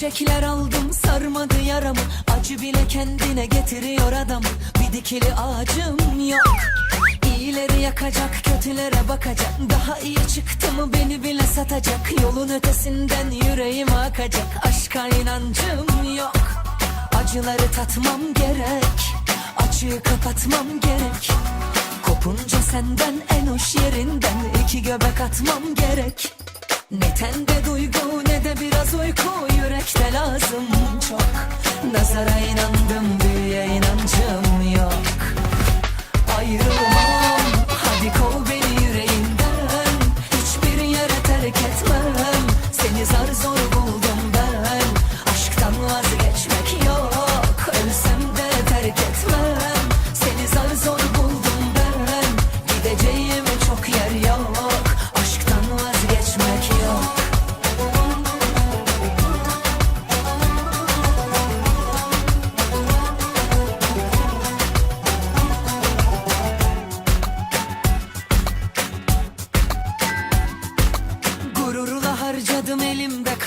Çiçekler aldım sarmadı yaramı. Acı bile kendine getiriyor adamı Bir dikili ağacım yok. İyileri yakacak kötülere bakacak. Daha iyi çıktı mı beni bile satacak. Yolun ötesinden yüreğime akacak. Aşka inancım yok. Acıları tatmam gerek. Açığı kapatmam gerek. Kopunca senden en hoş yerinden iki göbek atmam gerek. Ne tende duygu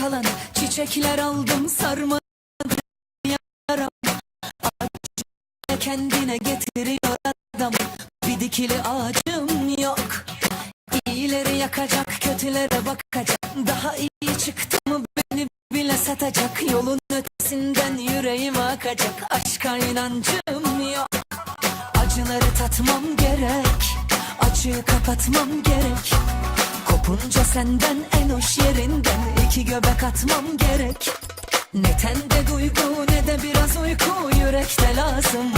kalanı. Çiçekler aldım sarmadı yaram. Acı kendine getiriyor adam. Bir dikili ağacım yok. İyileri yakacak kötülere bakacak. Daha iyi çıktı mı beni bile satacak. Yolun ötesinden yüreğime akacak. Aşka inancım yok. Acıları tatmam gerek. Açığı kapatmam gerek Kopunca senden en hoş yerinden iki göbek atmam gerek. Ne tende duygu ne de biraz uyku yürekte lazım